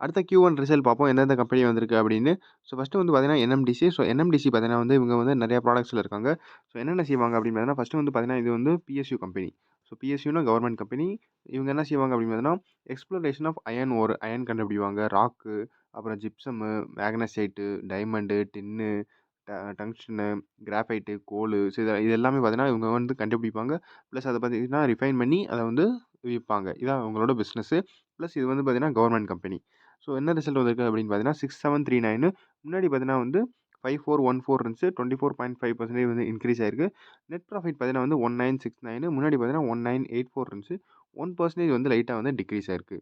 அடுத்த Q1 result பார்ப்போம். எந்தெந்த கம்பெனி வந்திருக்கு அப்படின்னு. ஸோ ஃபர்ஸ்ட்டு வந்து பார்த்தீங்கன்னா என்எம்டிசி. ஸோ என்எம்டிசி பார்த்தீங்கன்னா வந்து இவங்க வந்து நிறையா ப்ராடக்ட்ஸில் இருக்காங்க. ஸோ என்னென்ன செய்வாங்க அப்படின்னு பார்த்தீங்கன்னா, ஃபஸ்ட்டு வந்து பார்த்தீங்கன்னா இது வந்து பிஎஸ்யூ கம்பெனி. ஸோ பிஎஸ்யூனா கவர்மெண்ட் கம்பெனி. இவங்க என்ன செய்வாங்க அப்படின்னு பார்த்தீங்கன்னா, exploration of iron ore iron கண்டுபிடிப்பாங்க. ராக்கு, அப்புறம் ஜிப்சம்மு, மேக்னசைட்டு, டைமண்டு, டின்னு, ட கிராஃபைட்டு, கோல் ஸோ இது இது எல்லாமே பார்த்தீங்கன்னா, இவங்க வந்து கண்டுபிடிப்பாங்க. ப்ளஸ் அதை பார்த்தீங்கன்னா ரிஃபைன் பண்ணி அதை வந்து விற்பாங்க இதான் அவங்களோட பிஸ்னஸ்ஸு ப்ளஸ் இது வந்து பார்த்தீங்கன்னா கவர்மெண்ட் கம்பெனி. ஸோ என்ன ரிசல்ட் வந்திருக்கு அப்படின்னு பார்த்தீங்கன்னா, 6739 முன்னாடி பார்த்தீங்கன்னா வந்து 5414 இருந்துச்சு. 24.5% வந்து இன்க்ரீஸ் ஆயிருக்கு. நெட் ப்ராஃபிட் பார்த்தீங்கன்னா வந்து 1969 முன்னாடி பார்த்தீங்கன்னா 1984 இருந்துச்சு. ஒன் பர்சன்டேஜ் வந்து லைட்டாக வந்து டிக்ரீஸ் ஆயிருக்கு.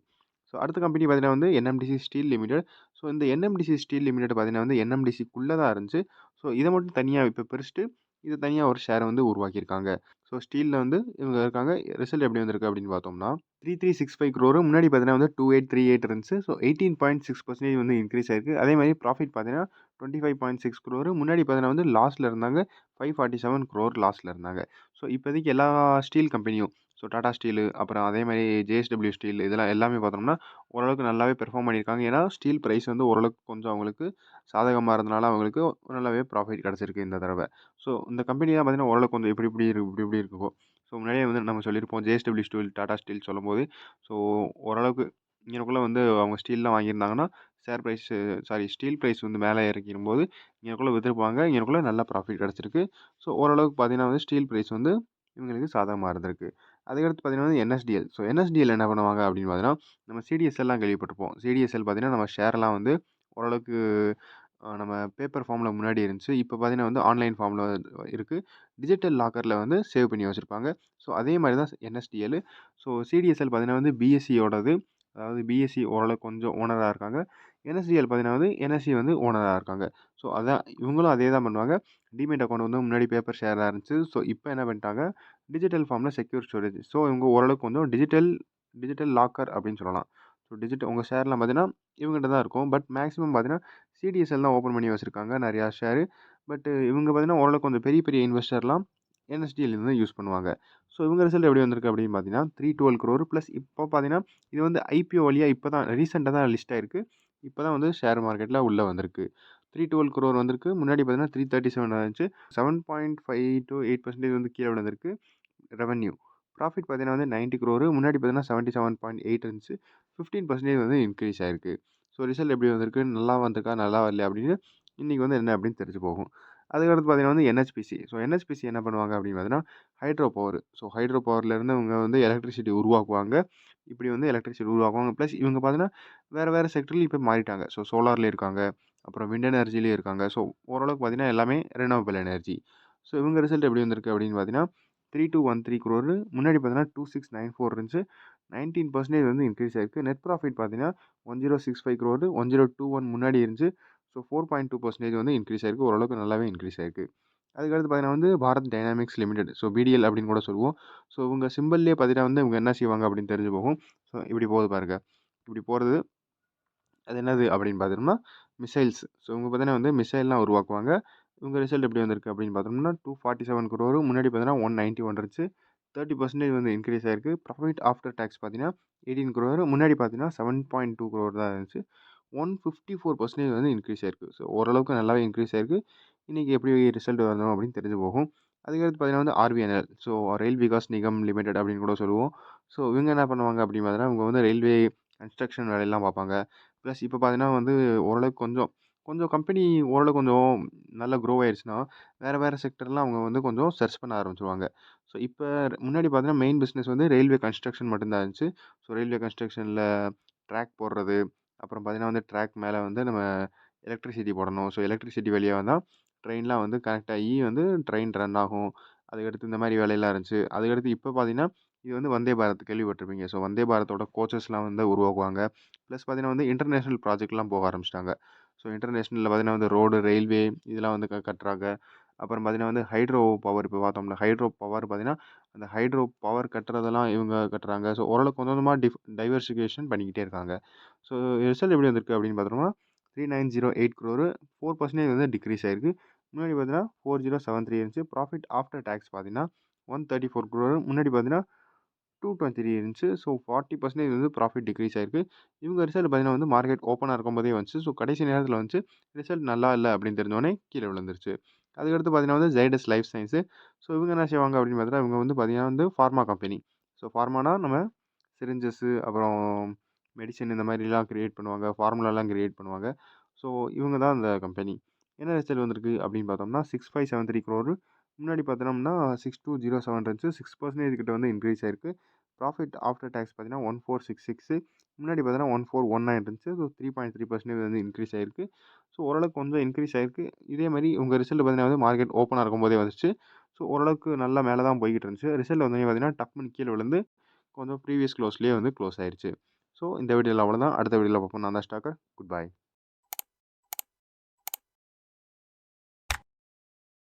ஸோ அடுத்த கம்பெனி பார்த்தீங்கன்னா வந்து என்எம்டிசி ஸ்டீல் லிமிடெட். ஸோ இந்த என்எம்டிசி ஸ்டீல் லிமிடெட் பார்த்தீங்கன்னா வந்து என்எம்டிசிக்குள்ளே தான் இருந்துச்சு. ஸோ இதை மட்டும் தனியாக இப்போ பிரிச்சுட்டு, இது தனியாக ஒரு ஷேரை வந்து உருவாக்கியிருக்காங்க. ஸோ ஸ்டீலில் வந்து இவங்க இருக்காங்க. ரிசல்ட் எப்படி வந்திருக்கு அப்படின்னு பார்த்தோம்னா, three three six five crore முன்னாடி பார்த்தீங்கன்னா வந்து 2838 இருந்துச்சு. ஸோ 18.6% வந்து இன்க்ரீஸ் ஆயிருக்கு. அதே மாதிரி ப்ராஃபிட் பார்த்தீங்கன்னா twenty five point six crore முன்னாடி பார்த்தீங்கன்னா வந்து லாஸில் இருந்தாங்க. 547 க்ரோர் லாஸில் இருந்தாங்க. ஸோ இப்போதைக்கு எல்லா ஸ்டீல் கம்பெனியும் ஸோ டாடா ஸ்டீலு, அப்புறம் அதே மாதிரி ஜேஎஸ்டபிள்யூ ஸ்டீல் இதெல்லாம் எல்லாமே பார்த்தோம்னா, ஓரளவுக்கு நல்லாவே பெர்ஃபார்ம் பண்ணியிருக்காங்க. ஏன்னா ஸ்டீல் ப்ரைஸ் வந்து ஓரளவுக்கு கொஞ்சம் அவங்களுக்கு சாதகமாக இருந்தனால அவங்களுக்கு நல்லாவே ப்ராஃபிட் கிடச்சிருக்கு இந்த தடவை ஸோ இந்த கம்பெனிலாம் பார்த்தீங்கன்னா ஓரளவுக்கு கொஞ்சம் இப்படி இப்படி இருக்கு இப்படி இப்படி இருக்கும். ஸோ முன்னாடியே வந்து நம்ம சொல்லியிருப்போம். ஜேஎஸ்டபிள்யூ ஸ்டீல், டாடா ஸ்டீல் சொல்லும்போது, ஸோ ஓரளவுக்கு இங்கனக்குள்ள வந்து அவங்க ஸ்டீல்லாம் வாங்கியிருந்தாங்கன்னா, share price sorry steel price வந்து மேலே இறக்கிடும்போது இங்கனக்குள்ள விற்றுப்பாங்க இங்கனக்குள்ள நல்ல ப்ராஃபிட் கிடச்சிருக்கு ஸோ ஓரளவுக்கு பார்த்தீங்கன்னா வந்து ஸ்டீல் ப்ரைஸ் வந்து இவங்களுக்கு சாதகமாக இருந்திருக்கு. அதுக்கடுத்து பார்த்தீங்கன்னா வந்து என்எஸ்டிஎல். ஸோ என்எஸ்டிஎல் என்ன பண்ணுவாங்க அப்படின்னு பார்த்தீங்கன்னா, நம்ம சிடிஎஸ்எல்லாம் கேள்விப்பட்டிருப்போம். சிடிஎஸ்எல் பார்த்தீங்கன்னா, நம்ம ஷேர்லாம் வந்து ஓரளவுக்கு நம்ம பேப்பர் ஃபார்மில் முன்னாடி இருந்துச்சு. இப்போ பார்த்தீங்கன்னா வந்து ஆன்லைன் ஃபார்ம்ல இருக்குது டிஜிட்டல் லாக்கரில் வந்து சேவ் பண்ணி வச்சுருப்பாங்க ஸோ அதே மாதிரி தான் என்எஸ்டிஎல். ஸோ சிடிஎஸ்எல் பார்த்தீங்கன்னா வந்து பிஎஸ்சியோடது. அதாவது பிஎஸ்சி ஓரளவுக்கு கொஞ்சம் ஓனராக இருக்காங்க. என்எஸ்டிஎல் பார்த்தீங்கன்னா வந்து என்எஸ்சி வந்து ஓனராக இருக்காங்க. ஸோ அதான் இவங்களும் அதே தான் பண்ணுவாங்க. டீமேட் அக்கௌண்ட் வந்து முன்னாடி பேப்பர் ஷேராக இருந்துச்சு. ஸோ இப்போ என்ன பண்ணிட்டாங்க, டிஜிட்டல் ஃபார்மில் செக்யூர் ஸ்டோரேஜ். ஸோ இவங்க ஓரளவுக்கு கொஞ்சம் டிஜிட்டல் டிஜிட்டல் லாக்கர் அப்படின்னு சொல்லலாம். ஸோ டிஜிட்டல் உங்கள் ஷேர்லாம் பார்த்தீங்கன்னா, இவங்ககிட்ட தான் இருக்கும். பட் மேக்ஸிமம் பார்த்தீங்கன்னா, சிடிஎஸ்எல் தான் ஓப்பன் பண்ணி வச்சுருக்காங்க நிறையா ஷேரு. பட் இவங்க பார்த்தீங்கன்னா, ஓரளவுக்கு கொஞ்சம் பெரிய பெரிய இன்வெஸ்டர்லாம் என்எஸ்டிஎல் யூஸ் பண்ணுவாங்க. ஸோ இவங்க ரிசல்ட் எப்படி வந்திருக்கு அப்படின்னு பார்த்தீங்கன்னா, 312 க்ரோர் ப்ளஸ் இப்போ பார்த்தீங்கன்னா, இது வந்து ஐபிஓ வழியாக இப்போ தான் ரீசெண்டாக தான் லிஸ்ட் ஆயிருக்கு. இப்போ தான் வந்து ஷேர் மார்க்கெட்டில் உள்ளே வந்திருக்கு. 312 க்ரோர் வந்திருக்கு. முன்னாடி பார்த்தீங்கன்னா 337 இருந்துச்சு. 7.5-8% வந்து கீழே விழுந்திருக்கு. ரெவன்யூ ப்ராஃபிட் பார்த்தீங்கன்னா வந்து 90 க்ரோர் முன்னாடி பார்த்தீங்கன்னா 77.8 இருந்துச்சு. 15% வந்து இன்க்ரீஸ் ஆயிருக்கு. ஸோ ரிசல்ட் எப்படி வந்திருக்கு? நல்லா வந்திருக்கா? நல்லா வரல அப்படின்னு இன்றைக்கி வந்து என்ன அப்படின்னு தெரிஞ்சு போகும். அதுக்கடுத்து பார்த்தீங்கன்னா வந்து என்ஹெச்பிசி. ஸோ என்ஹெச்பிசி என்ன பண்ணுவாங்க அப்படின்னு பார்த்தீங்கன்னா, ஹைட்ரோ பவர். ஸோ ஹைட்ரோ பவர்லேருந்து இவங்க வந்து எலக்ட்ரிசிட்டி உருவாக்குவாங்க. இப்படி வந்து எலக்ட்ரிசிட்டி உருவாக்குவாங்க. ப்ளஸ் இவங்க பார்த்தீங்கன்னா, வேறு வேறு செக்டர்லயும் இப்போ மாறிட்டாங்க. ஸோ சோலார்ல இருக்காங்க. அப்புறம் விண்ட் எனர்ஜிலேயும் இருக்காங்க. ஸோ ஓரளவுக்கு பார்த்தீங்கன்னா, எல்லாமே ரெனோவபிள் எனர்ஜி. ஸோ இவங்க ரிசல்ட் எப்படி வந்திருக்கு அப்படின்னு பார்த்தீங்கன்னா, three two one three crore முன்னாடி பார்த்தீங்கன்னா 2694 இருந்துச்சு. 19% வந்து இன்க்ரீஸ் ஆயிருக்கு. நெட் ப்ராஃபிட் பார்த்தீங்கன்னா one zero six five crore oh zero two one முன்னாடி இருந்துச்சு. ஸோ 4.2% வந்து இன்க்ரீஸ் ஆயிருக்கு. ஓரளவுக்கு நல்லாவே இன்க்ரீஸ் ஆயிருக்கு. அதுக்கடுத்து பார்த்தீங்கன்னா வந்து Bharat dynamics limited. So BDL அப்படின்னு கூட சொல்லுவோம். ஸோ இவங்க சிம்பிள்லேயே பார்த்தீங்கன்னா வந்து இவங்க என்ன செய்வாங்க அப்படின்னு தெரிஞ்சு போகும். ஸோ இப்படி போகுது பாருங்க. இப்படி போகிறது அது என்னது அப்படின்னு பார்த்தோம்னா, மிசைல்ஸ். ஸோ இவங்க பார்த்தீங்கன்னா வந்து மிசைல்லாம் உருவாக்குவாங்க. இவங்க ரிசல்ட் எப்படி வந்திருக்கு அப்படின்னு பார்த்தோம்னா, டூ ஃபார்ட்டி செவன் குரோர் முன்னாடி பார்த்தீங்கன்னா 191 இருந்துச்சு. 30% வந்து இன்க்ரீஸ் ஆயிருக்கு. ப்ராஃபிட் ஆஃப்டர் டேக்ஸ் பார்த்தீங்கன்னா எயிட்டீன் குரோர் முன்னாடி பார்த்தீங்கன்னா செவன் பாயிண்ட் டூ குரோர் தான் இருந்துச்சு. 154% வந்து இன்க்ரீஸ் ஆயிருக்கு. ஸோ ஓரளவுக்கு நல்லாவே இன்க்ரீஸ் ஆயிருக்கு. இன்றைக்கி எப்படி ரிசல்ட் வரணும் அப்படின்னு தெரிஞ்சு போகும். அதுக்கடுத்து பார்த்தீங்கன்னா வந்து RVNL. So Rail Vikas Nigam limited அப்படின்னு கூட சொல்லுவோம். ஸோ இவங்க என்ன பண்ணுவாங்க அப்படின்னு பார்த்தீங்கன்னா, இவங்க வந்து ரயில்வே கன்ஸ்ட்ரக்ஷன் வேலையெல்லாம் பார்ப்பாங்க. ப்ளஸ் இப்போ பார்த்தீங்கன்னா வந்து ஓரளவுக்கு கொஞ்சம் கொஞ்சம் கம்பெனி ஓரளவுக்கு கொஞ்சம் நல்லா க்ரோ ஆயிடுச்சுன்னா வேறு வேறு செக்டர்லாம் அவங்க வந்து கொஞ்சம் சர்ச் பண்ண ஆரம்பிச்சிருவாங்க ஸோ இப்போ முன்னாடி பார்த்தீங்கன்னா, மெயின் பிஸ்னஸ் வந்து ரயில்வே கன்ஸ்ட்ரக்ஷன் மட்டும்தான் இருந்துச்சு. ஸோ ரயில்வே கன்ஸ்ட்ரக்ஷனில் ட்ராக் போடுறது, அப்புறம் பார்த்தீங்கன்னா வந்து ட்ராக் மேலே வந்து நம்ம எலக்ட்ரிசிட்டி போடணும். ஸோ எலக்ட்ரிசிட்டி வழியாக தான் ட்ரெயின்லாம் வந்து கனெக்ட் ஆகி வந்து ட்ரெயின் ரன் ஆகும். அதுக்கடுத்து இந்த மாதிரி வேலையெல்லாம் இருந்துச்சு. அதுக்கடுத்து இப்போ பார்த்தீங்கன்னா, இது வந்து வந்தே பாரத் கேள்விப்பட்டிருப்பீங்க. ஸோ வந்தே பாரத்தோட கோச்சஸ்லாம் வந்து உருவாக்குவாங்க. ப்ளஸ் பார்த்தீங்கன்னா வந்து இன்டர்நேஷனல் ப்ராஜெக்ட்லாம் போக ஆரம்பிச்சிட்டாங்க ஸோ இன்டர்நேஷ்னலில் பார்த்தீங்கன்னா வந்து ரோடு, ரயில்வே இதெல்லாம் வந்து க கட்டுறாங்க. அப்புறம் பார்த்தீங்கன்னா வந்து ஹைட்ரோ பவர் இப்போ பார்த்தோம்னா ஹைட்ரோ பவர் பார்த்தீங்கன்னா, அந்த ஹைட்ரோ பவர் கட்டுறதெல்லாம் இவங்க கட்டுறாங்க. ஸோ ஓரளவுக்கு கொஞ்சம் கொஞ்சமாக டிஃப் டைவர்சிஃபிகேஷன் பண்ணிக்கிட்டே இருக்காங்க. ஸோ ரிசல்ட் எப்படி வந்திருக்கு அப்படின்னு பார்த்தோம்னா, 3908 க்ரோர் 4% வந்து டிக்ரீஸ் ஆயிருக்கு. முன்னாடி பார்த்தீங்கன்னா 4073 இருந்துச்சு. ப்ராஃபிட் ஆஃப்டர் டேக்ஸ் பார்த்தீங்கன்னா 134 க்ரோர் முன்னாடி பார்த்தீங்கன்னா டூ டுவெண்ட்டி த்ரீ இருந்துச்சு ஸோ ஃபார்ட்டி பர்சன்டேஜ் வந்து ப்ராஃபிட் டிக்ரீஸ் ஆயிருக்கு இவங்க ரிசல்ட் பார்த்தீங்கன்னா வந்து மார்க்கெட் ஓப்பனாக இருக்கும்போதே வந்துச்சு ஸோ கடைசி நேரத்தில் வந்துச்சு ரிசல்ட் நல்லா இல்லை அப்படின்னு தெரிஞ்சோடனே கீழே விழுந்துருச்சு அதுக்கடுத்து பார்த்தீங்கன்னா வந்து ஜைடஸ் லைஃப் சயின்ஸு ஸோ இவங்க என்ன செய்வாங்க அப்படின்னு பார்த்தீங்கன்னா இவங்க வந்து பார்த்தீங்கன்னா வந்து ஃபார்மா கம்பெனி ஸோ ஃபார்மானா நம்ம சிரிஞ்சஸ்ஸு அப்புறம் மெடிசன் இந்த மாதிரிலாம் கிரியேட் பண்ணுவாங்க ஃபார்முலாலாம் கிரியேட் பண்ணுவாங்க. ஸோ இவங்க தான் அந்த கம்பெனி என்ன ரிசல்ட் வந்திருக்கு அப்படின்னு பார்த்தோம்னா six five seven three crore முன்னாடி பார்த்தோம்னா சிக்ஸ் டூ ஜீரோ செவன் இருந்துச்சு சிக்ஸ் பர்சன்டேஜ் கிட்ட வந்து இன்க்ரீஸ் ஆயிருக்கு. ப்ராஃபிட் ஆஃப்டர் டேக்ஸ் பார்த்தீங்கன்னா ஒன் ஃபோர் சிக்ஸ் சிக்ஸு முன்னாடி பார்த்தீங்கன்னா ஒன் ஃபோர் ஒன் நைன் இருந்துச்சு. So three point three percentage வந்து இன்க்ரீஸ் ஆயிருக்கு. ஸோ ஓரளவுக்கு கொஞ்சம் இன்க்ரீஸ் ஆயிருக்கு. இதே மாதிரி உங்கள் ரிசல்ட் பார்த்தீங்கன்னா வந்து மார்க்கெட் ஓப்பனாக இருக்கும்போதே வந்துச்சு ஸோ ஓரளவுக்கு நல்லா மேலே தான் போய்கிட்டு இருந்துச்சு. ரிசல்ட் வந்து பார்த்தீங்கன்னா டக்குனு கீழே விழுந்து கொஞ்சம் ப்ரீவியஸ் க்ளோஸ்லேயே வந்து க்ளோஸ் ஆயிடுச்சு ஸோ இந்த வீடியோவில் அவ்வளோதான் அடுத்த வீடியோவில் பார்ப்போம். நான் தான் ஸ்டாக்கர். Good bye